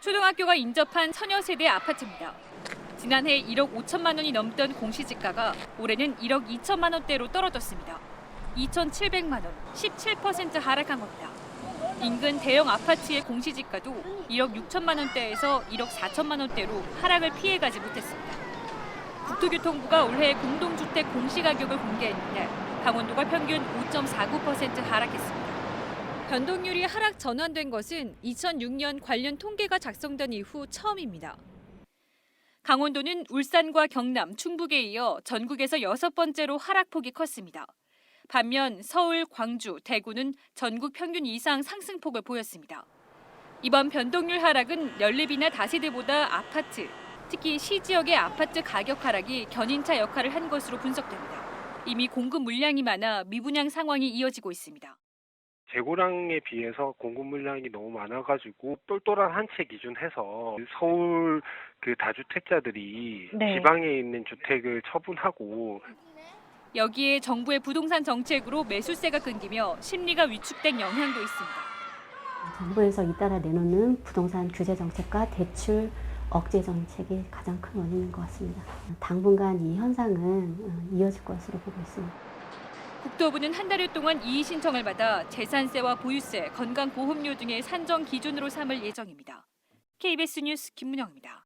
초등학교가 인접한 처녀 세대 아파트입니다. 지난해 1억 5천만 원이 넘던 공시지가가 올해는 1억 2천만 원대로 떨어졌습니다. 2,700만 원, 17% 하락한 겁니다. 인근 대형 아파트의 공시지가도 1억 6천만 원대에서 1억 4천만 원대로 하락을 피해가지 못했습니다. 국토교통부가 올해 공동주택 공시가격을 공개했는데 강원도가 평균 5.49% 하락했습니다. 변동률이 하락 전환된 것은 2006년 관련 통계가 작성된 이후 처음입니다. 강원도는 울산과 경남, 충북에 이어 전국에서 여섯 번째로 하락폭이 컸습니다. 반면 서울, 광주, 대구는 전국 평균 이상 상승폭을 보였습니다. 이번 변동률 하락은 연립이나 다세대보다 아파트, 특히 시 지역의 아파트 가격 하락이 견인차 역할을 한 것으로 분석됩니다. 이미 공급 물량이 많아 미분양 상황이 이어지고 있습니다. 재고량에 비해서 공급 물량이 너무 많아가지고 똘똘한 한 채 기준해서 서울 그 다주택자들이 네. 지방에 있는 주택을 처분하고 여기에 정부의 부동산 정책으로 매수세가 끊기며 심리가 위축된 영향도 있습니다. 정부에서 잇따라 내놓는 부동산 규제 정책과 대출 억제 정책이 가장 큰 원인인 것 같습니다. 당분간 이 현상은 어, 이어질 것으로 보고 있습니다. 국토부는 한 달여 동안 이의 신청을 받아 재산세와 보유세, 건강보험료 등의 산정 기준으로 삼을 예정입니다. KBS 뉴스 김문영입니다.